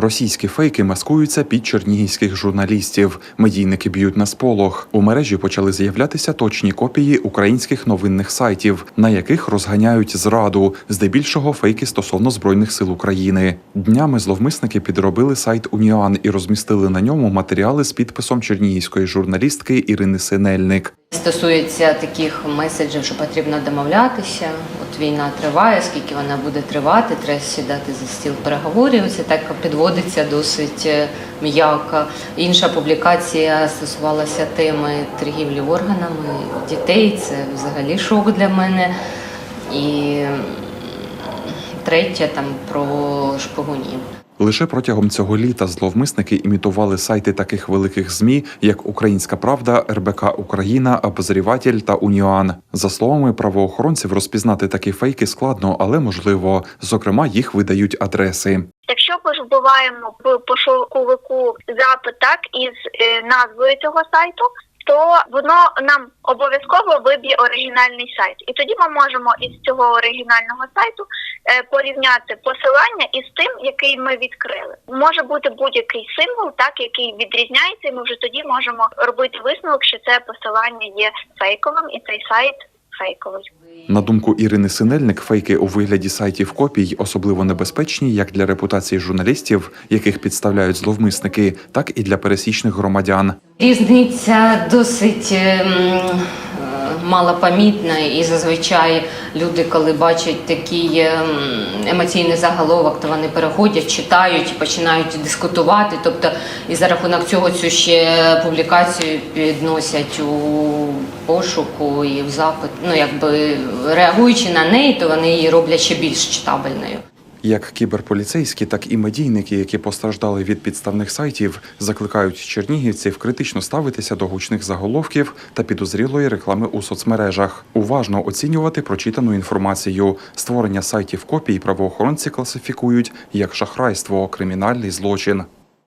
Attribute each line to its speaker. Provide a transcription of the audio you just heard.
Speaker 1: Російські фейки маскуються під чернігівських журналістів. Медійники б'ють на сполох. У мережі почали з'являтися точні копії українських новинних сайтів, на яких розганяють зраду, здебільшого фейки стосовно збройних сил України. Днями зловмисники підробили сайт Уніан і розмістили на ньому матеріали з підписом чернігівської журналістки Ірини Синельник.
Speaker 2: Стосується таких меседжів, що потрібно домовлятися. От війна триває, скільки вона буде тривати, треба сідати за стіл переговорів. Це так підводиться досить е, м'яко. Інша публікація стосувалася теми торгівлі органами дітей. Це взагалі шок для мене. І третя там про шпигунів.
Speaker 1: Лише протягом цього літа зловмисники імітували сайти таких великих змі, як Українська Правда, РБК Україна, Обозріватель та Уніан. За словами правоохоронців, розпізнати такі фейки складно, але можливо. Зокрема, їх видають адреси.
Speaker 3: Якщо ми вбиваємо в пошуковику запит так із е, назвою цього сайту, то воно нам обов'язково виб'є оригінальний сайт, і тоді ми можемо із цього оригінального сайту е, порівняти посилання із тим, який ми відкрили. Може бути будь-який символ, так який відрізняється, і ми вже тоді можемо робити висновок, що це посилання є фейковим, і цей сайт фейковий.
Speaker 1: На думку Ірини Синельник, фейки у вигляді сайтів копій особливо небезпечні як для репутації журналістів, яких підставляють зловмисники, так і для пересічних громадян.
Speaker 2: Різниця досить ем, малопомітна, і зазвичай люди, коли бачать такий ем, емоційний заголовок, то вони переходять, читають, починають дискутувати. Тобто, і за рахунок цього цю ще публікацію підносять у пошуку і в запит. Ну якби реагуючи на неї, то вони її роблять ще більш читабельною.
Speaker 1: Як кіберполіцейські, так і медійники, які постраждали від підставних сайтів, закликають чернігівців критично ставитися до гучних заголовків та підозрілої реклами у соцмережах, уважно оцінювати прочитану інформацію. Створення сайтів копій правоохоронці класифікують як шахрайство, кримінальний злочин.